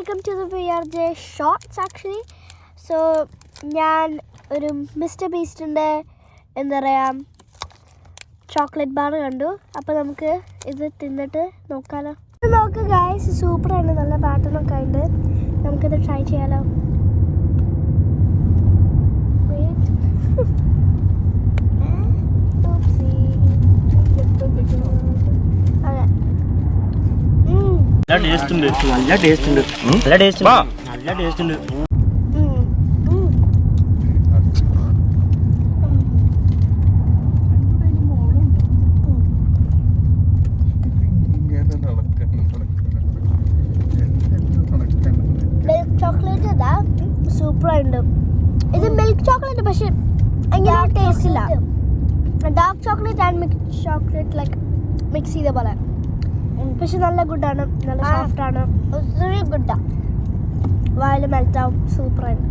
Welcome to the V R J shorts actually so ഞാൻ ഒരു mister ബീസ്റ്റിന്റെ എന്താ പറയുക ചോക്ലേറ്റ് ബാർ കണ്ടു. അപ്പോൾ നമുക്ക് ഇത് തിന്നിട്ട് നോക്കാലോ. ഇത് നോക്കുക ഗായ്സ് സൂപ്പറാണ് നല്ല പാറ്റേണൊക്കെ ഉണ്ട്. നമുക്കിത് ട്രൈ ചെയ്യാലോ. നല്ല ടേസ്റ്റ് ഉണ്ട്. നല്ല ടേസ്റ്റ് ഉണ്ട്. നല്ല ടേസ്റ്റ്. നല്ല ടേസ്റ്റ് ഉണ്ട്. ചോക്ലേറ്റ് ഇതാ സൂപ്പറായിട്ടുണ്ട് ഇത് മിൽക്ക് ചോക്ലേറ്റ് പക്ഷെ എങ്ങനെ ടേസ്റ്റ് ഇല്ല. Dark chocolate and milk chocolate like mix ചെയ്ത പോലെ. പക്ഷെ നല്ല ഗുഡാണ്. നല്ല സോഫ്റ്റ് ആണ്. ഗുഡാ. വായിൽ മെൽറ്റാവും സൂപ്പറാണ്